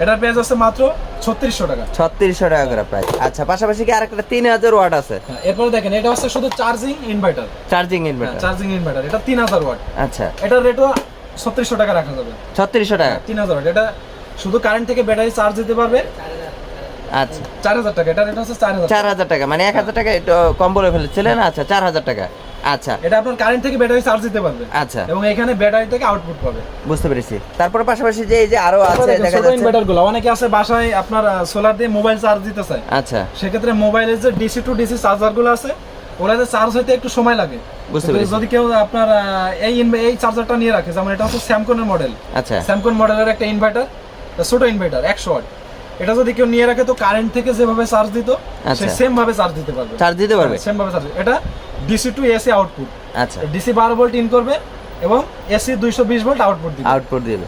এটার প্রাইস আছে মাত্র ছত্রিশশো টাকা। ছত্রিশশো টাকা করে প্রাইস আচ্ছা পাশাপাশি কি আরেকটা তিন হাজার ওয়াট আছে? হ্যাঁ, এরপরে দেখেন এটা হচ্ছে শুধু charging inverter charging inverter charging inverter এটা তিন হাজার ওয়াট। আচ্ছা। এটার রেটও ছত্রিশশো টাকা রাখা যাবে। ছত্রিশশো টাকা। তিন হাজার ওয়াট। এটা শুধু কারেন্ট থেকে ব্যাটারি চার্জ দিতে পারবে। আচ্ছা। চার হাজার টাকা এটা রেট হচ্ছে চার হাজার টাকা মানে এক হাজার টাকা একটু কম বলে ফেলেছিলেন। আচ্ছা চার হাজার টাকা। আচ্ছা। এটা আপনার কারেন্ট থেকে ব্যাটারি চার্জ দিতে পারবে। আচ্ছা। এবং এখানে ব্যাটারি থেকে আউটপুট পাবে। বুঝতে পেরেছি। তারপরে পাশাপাশি যে এই যে আরও আছে দেখা যাচ্ছে ইনভার্টারগুলো। অনেকে আছে বাসায় আপনার সোলার দিয়ে মোবাইল চার্জ দিতে চায়। আচ্ছা। সেক্ষেত্রে মোবাইলের যে ডিসি টু ডিসি চার্জারগুলো আছে ওগুলাতে চার্জ হতে একটু সময় লাগে। বুঝতে পেরেছি। যদি কেউ আপনার এই এই চার্জারটা নিয়ে রাখে যেমন এটা হচ্ছে স্যামকনের মডেল আচ্ছা। স্যামকন মডেলের একটা ইনভার্টার ছোট ইনভার্টার একশো ওয়াট এটা যদি কেউ নিয়ে রাখে তো কারেন্ট থেকে যেভাবে চার্জ দিত সে আচ্ছা। সেম ভাবে চার্জ দিতে পারবে। চার্জ দিতে পারবে? সেম ভাবে চার্জ এটা ডিসি টু এসি আউটপুট আচ্ছা। ডিসি বারো ভোল্ট ইন করবে এবং এসি দুইশো বিশ ভোল্ট আউটপুট দিবে। আউটপুট দিবে।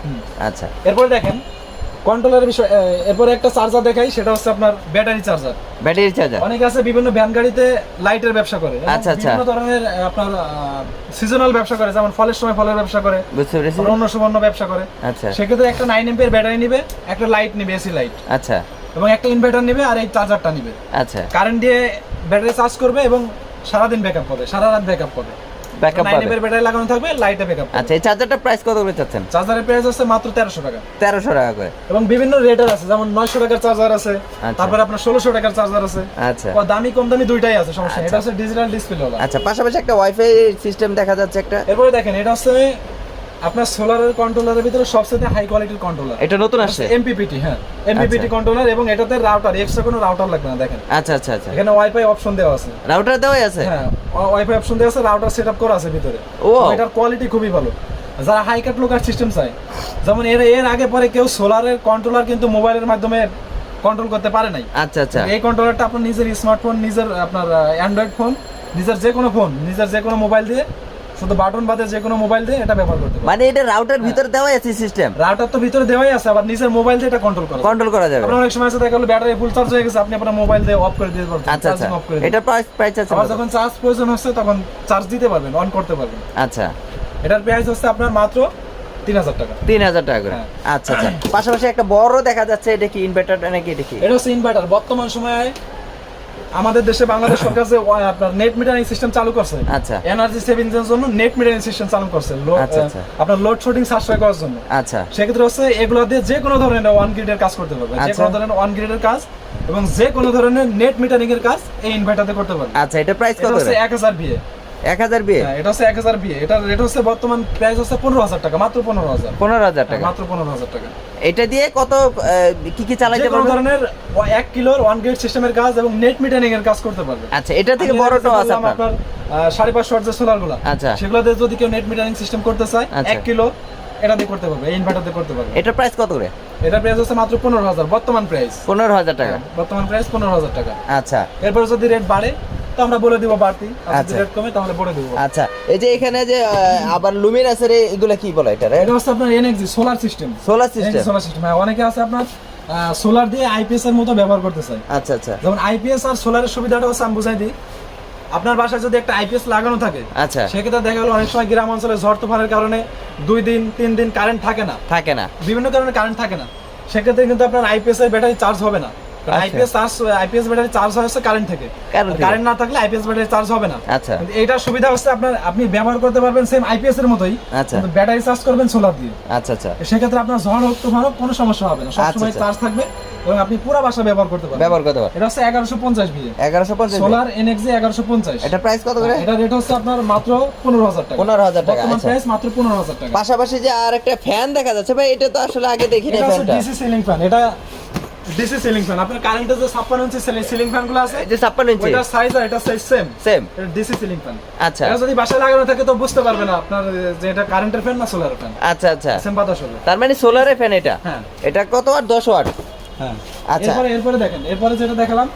আচ্ছা। এরপরে দেখেন কন্ট্রোলারের বিষয় এরপরে একটা চার্জার দেখাই সেটা হচ্ছে আপনার ব্যাটারি চার্জার ব্যাটারি চার্জার অনেকে আছে বিভিন্ন ভ্যান গাড়িতে লাইটের ব্যবসা করে আচ্ছা, আচ্ছা। বিভিন্ন ধরনের আপনার সিজনাল ব্যবসা করে যেমন ফলের সময় ফলের ব্যবসা করে বুঝতে পেরেছি। অন্য সুবর্ণ ব্যবসা করে। আচ্ছা। সেক্ষেত্রে একটা নাইন এম্পের ব্যাটারি নিবে একটা লাইট নিবে এসি লাইট আচ্ছা। এবং একটা ইনভার্টার নিবে আর এই চার্জারটা নিবে। আচ্ছা। কারেন্ট দিয়ে ব্যাটারি চার্জ করবে এবং সারাদিন ব্যাকআপ পাবে সারা রাত ব্যাকআপ পাবে ব্যাকআপ পাবে এম্পের ব্যাটারি লাগানো থাকবে লাইটে ব্যাকআপ আচ্ছা এই চার্জারটা প্রাইস কত করে চাচ্ছেন? চার্জারের প্রাইস হচ্ছে মাত্র তেরোশো টাকা। তেরোশো টাকা করে। এবং বিভিন্ন রেটের আছে যেমন নয়শো টাকার চার্জার আছে তারপর আপনার ষোলোশো টাকার চার্জার আছে। আচ্ছা। দামি কম দামি দুইটাই আছে সমস্যা এটা হচ্ছে ডিজিটাল ডিসপ্লে আচ্ছা পাশাপাশি একটা ওয়াইফাই সিস্টেম দেখা যাচ্ছে একটা। এরপরে দেখেন এটা হচ্ছে আপনার সোলারের কন্ট্রোলারের ভিতরে সবচেয়ে হাই কোয়ালিটির কন্ট্রোলার এটা নতুন আসছে? এমপিপিটি হ্যাঁ। এমপিপিটি আচ্ছা। কন্ট্রোলার এবং এটাতে রাউটার এক্সট্রা কোনো রাউটার লাগবে না দেখেন। আচ্ছা আচ্ছা আচ্ছা। এখানে ওয়াইফাই অপশন দেওয়া আছে। রাউটার দেওয়াই আছে? হ্যাঁ ওয়াইফাই অপশন দেওয়া আছে রাউটার সেটআপ করা আছে ভিতরে। ও। এটার কোয়ালিটি খুবই ভালো। যারা হাই কাট লোকার সিস্টেম চায় যেমন এর এর আগে পরে কেউ সোলারের কন্ট্রোলার কিন্তু মোবাইলের মাধ্যমে কন্ট্রোল করতে পারে নাই। আচ্ছা আচ্ছা। এই কন্ট্রোলারটা আপনার নিজের স্মার্টফোন নিজের আপনার অ্যান্ড্রয়েড ফোন নিজের যে কোনো ফোন নিজের যে কোনো মোবাইল দিয়ে শুধু বাটন বাদে যে কোনো মোবাইল দিয়ে এটা ব্যবহার করতে মানে এটা রাউটার ভিতরে দেওয়াই আছে সিস্টেম রাউটার তো ভিতরে দেওয়াই আছে আবার নিজের মোবাইল দিয়ে এটা কন্ট্রোল করা। কন্ট্রোল করা যাবে। আপনার অনেক সময় আছে দেখা গেলো ব্যাটারি ফুল চার্জ হয়ে গেছে আপনি আপনার মোবাইল দিয়ে অফ করে দিতে পারবেন আচ্ছা আচ্ছা। অফ করে এটা প্রাইস প্রাইস আছে আবার যখন চার্জ প্রয়োজন হচ্ছে তখন চার্জ দিতে পারবেন অন করতে পারবেন। আচ্ছা। এটার প্রাইস হচ্ছে আপনার মাত্র তিন হাজার টাকা। তিন হাজার টাকা করে। হ্যাঁ। আচ্ছা আচ্ছা। পাশাপাশি একটা বড় দেখা যাচ্ছে এটা কি ইনভার্টার নাকি এটা কি? এটা হচ্ছে ইনভার্টার বর্তমান সময়ে আমাদের দেশে বাংলাদেশ সরকার যে আপনার নেট মিটারিং সিস্টেম চালু করছে আচ্ছা। এনার্জি সেভিংস এর জন্য নেট মিটারিং সিস্টেম চালু করছে আচ্ছা, আচ্ছা। আপনার লোড শুটিং সাশ্রয় করার জন্য। আচ্ছা। সেক্ষেত্রে হচ্ছে এগুলো দিয়ে যে কোনো ধরনের ওয়ান গ্রিডের কাজ করতে পারবে যে আচ্ছা। কোনো ধরনের ওয়ান গ্রিডের কাজ এবং যে কোনো ধরনের নেট মিটারিং এর কাজ এই ইনভার্টারে করতে পারবে। আচ্ছা এটা প্রাইস কত হচ্ছে করে? এক হাজার বিয়ে? হ্যাঁ, এটা হচ্ছে এক হাজার বিয়ে। এটার রেট হচ্ছে বর্তমান প্রাইস হচ্ছে পনেরো হাজার টাকা মাত্র পনেরো হাজার। পনেরো হাজার টাকা? মাত্র পনেরো হাজার টাকা। এটা দিয়ে কত কি কি চালাইতে যে পারবেন ধরনের এক কিলোর ওয়ান গেট সিস্টেমের কাজ এবং নেট মিটারিং এর কাজ করতে পারবে। আচ্ছা এটা থেকে বড়টাও আছে আপনার? সাড়ে পাঁচশো ওয়াট যে সোলারগুলো। আচ্ছা। সেগুলোতে যদি কেউ নেট মিটারিং সিস্টেম করতে চায় আচ্ছা। এক কিলো এটা দিয়ে করতে পারবে এই ইনভার্টার দিয়ে করতে পারবে। এটার প্রাইস কত করে? এটা প্রাইস হচ্ছে মাত্র পনেরো হাজার বর্তমান প্রাইস পনেরো হাজার টাকা। বর্তমান প্রাইস পনেরো হাজার টাকা। আচ্ছা। এরপরে যদি রেট বাড়ে তো আমরা বলে দিব বাড়তি। আচ্ছা। রেট কমে তাহলে বলে দিব। আচ্ছা এই যে এখানে যে আবার লুমিনাসের এগুলো কি বলে এটা এটা হচ্ছে আপনার এনএক্সি solar system. Solar system. Solar system. অনেকে আছে আপনার সোলার দিয়ে আইপিএস এর মতো ব্যবহার করতে আচ্ছা আচ্ছা। যেমন আইপিএস আর সোলারের সুবিধাটা হচ্ছে আমি বুঝাই দিই। আপনার বাসায় যদি একটা আইপিএস লাগানো থাকে আচ্ছা। সেক্ষেত্রে দেখা গেলো অনেক সময় গ্রাম অঞ্চলে ঝড় তুফানের কারণে দুই দিন তিন দিন কারেন্ট থাকে না। থাকে না। বিভিন্ন কারণে কারেন্ট থাকে না। সেক্ষেত্রে কিন্তু আপনার আইপিএস এর ব্যাটারি চার্জ হবে না। IPS charge IPS battery charge হয় হচ্ছে কারেন্ট থেকে। কারেন্ট না থাকলে আইপিএস ব্যাটারি চার্জ হবে না। আচ্ছা। এইটার সুবিধা হচ্ছে আপনার আপনি ব্যবহার করতে পারবেন সেম আইপিএস এর মতোই আচ্ছা। ব্যাটারি চার্জ করবেন সোলার দিয়ে। আচ্ছা আচ্ছা। সেক্ষেত্রে আপনার ঝড় হোক তুফান হোক কোনো সমস্যা হবে না। আচ্ছা, সবসময় আচ্ছা। চার্জ থাকবে এবং আপনি পুরো বাসা ব্যবহার করতে পারবেন। ব্যবহার করতে পারে এটা হচ্ছে এগারোশো পঞ্চাশ বিয়ে এগারোশো পঞ্চাশ সোলার এনএক্সি এগারোশো পঞ্চাশ। এটা প্রাইস কত করে? এটা রেট হচ্ছে আপনার মাত্র পনেরো হাজার টাকা। পনেরো হাজার টাকা বর্তমান আচ্ছা। প্রাইস মাত্র পনেরো হাজার টাকা। পাশাপাশি যে আর একটা ফ্যান দেখা যাচ্ছে ভাই এটা তো আসলে আগে দেখি না এটা হচ্ছে ডিসি সিলিং ফ্যান এটা ডিসি সিলিং ফ্যান আপনার কারেন্টের যে ছাপ্পান্ন ইঞ্চি সিলিং ফ্যানগুলো আছে যে ছাপ্পান্ন ইঞ্চি ওইটার সাইজ আর এটা সাইজ সেম সেম এটা ডিসি সিলিং ফ্যান আচ্ছা। এটা যদি বাসায় লাগানো থাকে তো বুঝতে পারবে না আপনার যে এটা কারেন্টের ফ্যান না সোলার ফ্যান আচ্ছা আচ্ছা। সেম বাতাস হবে। তার মানে সোলারের ফ্যান এটা? হ্যাঁ। এটা কত ওয়াট দশ ওয়াট? হ্যাঁ। আচ্ছা। এরপরে এরপরে দেখেন এরপরে যেটা দেখালাম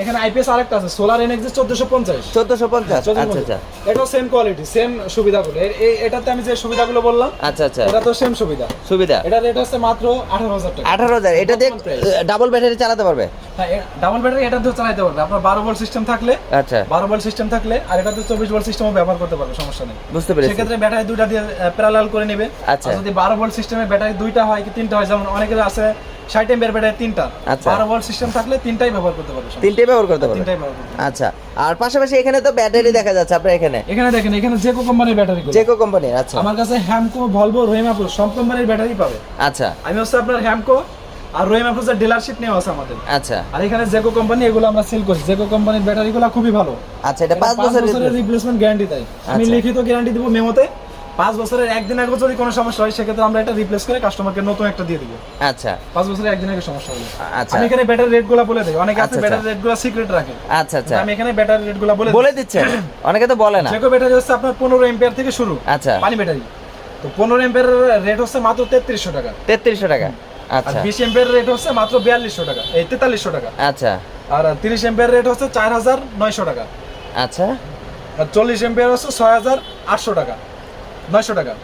এখানে আইপিএস আরেকটা আছে সোলার এনএক্সি পঞ্চাশ। চোদ্দশো পঞ্চাশ আচ্ছা আচ্ছা। এটাও সেম কোয়ালিটি সেম সুবিধাগুলো। এই- এটাতে আমি যে সুবিধাগুলো বললাম আচ্ছা আচ্ছা। এটা তো সেম সুবিধা। সুবিধা। এটা রেট হচ্ছে মাত্র আঠারো হাজার টাকা। আঠারো হাজার এটা দিয়ে ডাবল ব্যাটারি চালাতে পারবে? হ্যাঁ ডাবল ব্যাটারি এটা দিয়ে চালাতে পারবে। আপনার বারো ভোল্ট সিস্টেম থাকলে আচ্ছা। বারো ভোল্ট সিস্টেম থাকলে আর এটাতে চব্বিশ ভোল্ট সিস্টেমও ব্যবহার করতে পারবে সমস্যা নেই। বুঝতে পেরেছি। সেক্ষেত্রে ব্যাটারি দুইটা দিয়ে প্যারালাল করে নেবে। আচ্ছা। যদি বারো ভোল্ট সিস্টেমে ব্যাটারি দুইটা হয় কি তিনটা হয়? যেমন অনেকের আছে ষাট এম্পের ব্যাটারি তিনটা। আচ্ছা। বারো ভোল্ট সিস্টেম থাকলে তিনটাই ব্যবহার করতে পারবে সমস্যা নেই। তিনটে ব্যবহার করতে পারবে? তিনটাই ব্যবহার করতে আচ্ছা আর পাশাপাশি এখানে তো ব্যাটারি দেখা যাচ্ছে আপনার এখানে। এখানে দেখেন এখানে যে কোম্পানির ব্যাটারি জেকো কোম্পানির আচ্ছা। আমার কাছে হ্যামকো ভলভো রহিমাপুর সব কোম্পানির ব্যাটারি পাবে। আচ্ছা। আমি হচ্ছে আপনার হ্যামকো আর রহিমাপুর যে ডিলারশিপ নেওয়া আছে আমাদের। আচ্ছা। আর এখানে জেকো কোম্পানি এগুলো আমরা সেল করি। জেকো কোম্পানির ব্যাটারিগুলো খুবই ভালো। আচ্ছা এটা এটা পাঁচ বছরের রিপ্লেসমেন্ট গ্যারান্টি দেয় আমি আচ্ছা। লিখিত গ্যারান্টি দিব মেমোতে। পাঁচ বছরের একদিন আগে যদি কোনো সমস্যা হয় সেক্ষেত্রে আমরা এটা রিপ্লেস করে কাস্টমারকে নতুন একটা দিয়ে দিব। আচ্ছা। পাঁচ বছরের একদিন আগে সমস্যা হলে। আচ্ছা। আমি এখানে ব্যাটারি রেটগুলো বলে দিই। অনেকে আছে ব্যাটারি রেটগুলো সিক্রেট রাখে। আচ্ছা আচ্ছা। আমি এখানে ব্যাটারি রেটগুলো বলে বলে দিচ্ছেন। অনেকে তো বলে না। জেকো ব্যাটারি হচ্ছে আপনার পনেরো এম্পিয়ার থেকে শুরু। আচ্ছা। পানি ব্যাটারি তো পনেরো এম্পিয়ার রেট হচ্ছে মাত্র তেত্রিশশো টাকা। তেত্রিশশো টাকা। আর আচ্ছা। বিশ এম্পিয়ার রেট হচ্ছে মাত্র বিয়াল্লিশশো টাকা। এই তেতাল্লিশশো টাকা। আচ্ছা। আর তিরিশ এম্পিয়ার রেট হচ্ছে চার হাজার নয়শো টাকা। আচ্ছা। আর চল্লিশ এম্পিয়ার হচ্ছে ছয় হাজার আটশো টাকা। নয়শো টাকা।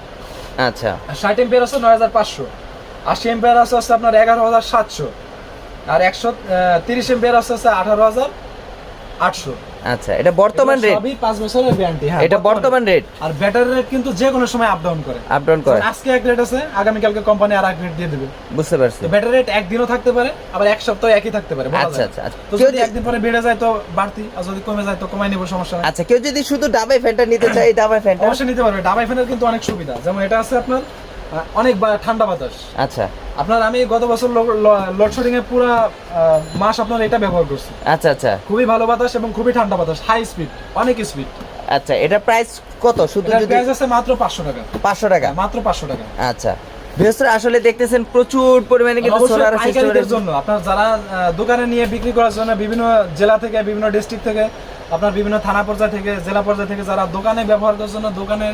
আচ্ছা। ষাট এম্পিয়ার হচ্ছে নয় হাজার পাঁচশো। আশি এম্পিয়ার আছে হচ্ছে আপনার এগারো হাজার সাতশো। আর একশো তিরিশ এম্পিয়ার আছে হচ্ছে আঠারো হাজার আটশো। আচ্ছা এটা বর্তমান রেট সবই পাঁচ বছরের গ্যারান্টি হ্যাঁ এটা বর্তমান। রেট আর ব্যাটারি রেট কিন্তু যে কোনো সময় আপ ডাউন করে। আপ ডাউন করে। আজকে এক রেট আছে আগামীকালকে কোম্পানি আর এক রেট দিয়ে দেবে। বুঝতে পারছি। তো ব্যাটারি রেট একদিনও থাকতে পারে আবার এক সপ্তাহ একই থাকতে পারে আচ্ছা আচ্ছা আচ্ছা। তো যদি একদিন পরে বেড়ে যায় তো বাড়তি আর যদি কমে যায় তো কমাই নেব সমস্যা নেই। আচ্ছা কেউ যদি শুধু ডাবাই ফ্যানটা নিতে চায় ডাবাই ফ্যানটা অবশ্যই নিতে পারবে। ডাবাই ফ্যানের কিন্তু অনেক সুবিধা। যেমন এটা আছে আপনার অনেক ঠান্ডা বাতাস। আচ্ছা। আপনার আমি গত বছর লোডশেডিং এ পুরো মাস আপনার এটা ব্যবহার করছি। আচ্ছা আচ্ছা। খুবই ভালো বাতাস এবং খুবই ঠান্ডা বাতাস হাই স্পিড অনেক স্পিড আচ্ছা এটা প্রাইস কত? শুধু যদি প্রাইস আছে মাত্র পাঁচশো টাকা। পাঁচশো টাকা? মাত্র পাঁচশো টাকা। আচ্ছা। বৃহস্পতি আসলে দেখতেছেন প্রচুর পরিমাণে কিন্তু সোলার পাইকারিদের জন্য। আপনার যারা দোকানে নিয়ে বিক্রি করার জন্য বিভিন্ন জেলা থেকে বিভিন্ন ডিস্ট্রিক্ট থেকে আপনার বিভিন্ন থানা পর্যায় থেকে জেলা পর্যায় থেকে যারা দোকানে ব্যবহার করার জন্য দোকানে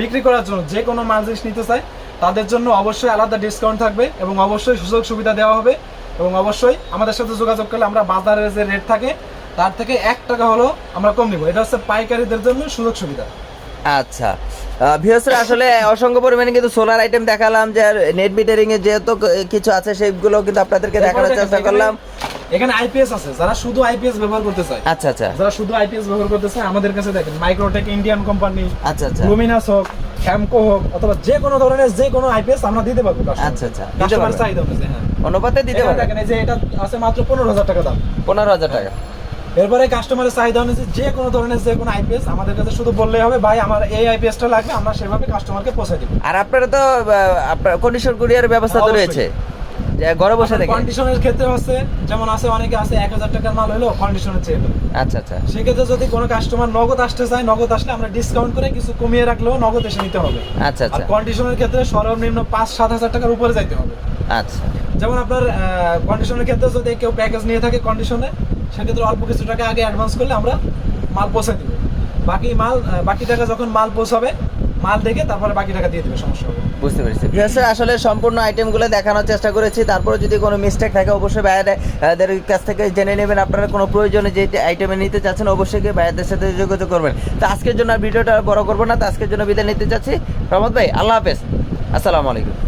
বিক্রি করার জন্য যে কোনো মাল জিনিস নিতে চায় তাদের জন্য অবশ্যই আলাদা ডিসকাউন্ট থাকবে এবং অবশ্যই সুযোগ সুবিধা দেওয়া হবে এবং অবশ্যই আমাদের সাথে যোগাযোগ করলে আমরা বাজারের যে রেট থাকে তার থেকে এক টাকা হলো আমরা কম নিব। এটা হচ্ছে পাইকারিদের জন্য সুযোগ সুবিধা। আচ্ছা। আসলে অসংখ্য পরিমাণে কিন্তু সোলার আইটেম দেখালাম যে নেট মিটারিং এ যেহেতু কিছু আছে সেগুলো কিন্তু আপনাদেরকে দেখানোর চেষ্টা করলাম। এখানে- এখানে আইপিএস আছে যারা শুধু আইপিএস ব্যবহার করতে চায়। আচ্ছা আচ্ছা। যারা শুধু আইপিএস ব্যবহার করতে চায় আমাদের কাছে দেখেন মাইক্রোটেক ইন্ডিয়ান কোম্পানি আচ্ছা আচ্ছা। লুমিনাস হোক হোক অথবা যে কোনো ধরনের যে কোনো আইপিএস আমরা দিতে পারব আচ্ছা, আচ্ছা, কাস্টমার চাহিদা অনুযায়ী, হ্যাঁ। অনুপাতে দিতে পারব দেখেন এই যে এটা আছে মাত্র পনেরো হাজার টাকা দাম। পনেরো হাজার টাকা। এরপরে কাস্টমারের চাহিদা অনুযায়ী যে কোনো ধরনের যে কোনো আইপিএস আমাদের কাছে শুধু বললেই হবে ভাই আমার এই আইপিএসটা লাগবে আমরা সেভাবে কাস্টমারকে পৌঁছে দিব। আর আপনারা তো আপনার কন্ডিশন কুরিয়ারের ব্যবস্থা তো রয়েছে। ঘরে বসে দেখে কন্ডিশনের ক্ষেত্রে হচ্ছে যেমন আছে অনেকে আছে এক হাজার টাকার মাল হলো কন্ডিশনের চেয়ে আচ্ছা আচ্ছা। সেক্ষেত্রে যদি কোনো কাস্টমার নগদ আসতে চায় নগদ আসলে আমরা ডিসকাউন্ট করে কিছু কমিয়ে রাখলেও নগদ এসে নিতে হবে। আচ্ছা আচ্ছা। কন্ডিশনের ক্ষেত্রে সর্বনিম্ন পাঁচ সাত হাজার টাকার উপরে যাইতে হবে। আচ্ছা। যেমন আপনার কন্ডিশনের ক্ষেত্রে যদি কেউ প্যাকেজ নিয়ে থাকে কন্ডিশনে সেক্ষেত্রে অল্প কিছু টাকা আগে অ্যাডভান্স করলে আমরা মাল পৌঁছে দিব। বাকি মাল বাকি টাকা যখন মাল পৌঁছাবে মাল দেখে তারপরে বাকি টাকা দিয়ে দেবে সমস্যা হবে বুঝতে পেরেছি। ভিউয়ার্স, আসলে সম্পূর্ণ আইটেমগুলো দেখানোর চেষ্টা করেছি। তারপরে যদি কোনো মিস্টেক থাকে অবশ্যই ভাইয়াদের কাছ থেকে জেনে নেবেন। আপনারা কোনো প্রয়োজনে যে আইটেমে নিতে চাচ্ছেন অবশ্যই গিয়ে ভাইয়াদের সাথে যোগাযোগ করবেন। তো আজকের জন্য আর ভিডিওটা আর বড় করব না। তো আজকের জন্য বিদায় নিতে চাচ্ছি। রহমত ভাই আল্লাহ হাফেজ। আসসালামু আলাইকুম।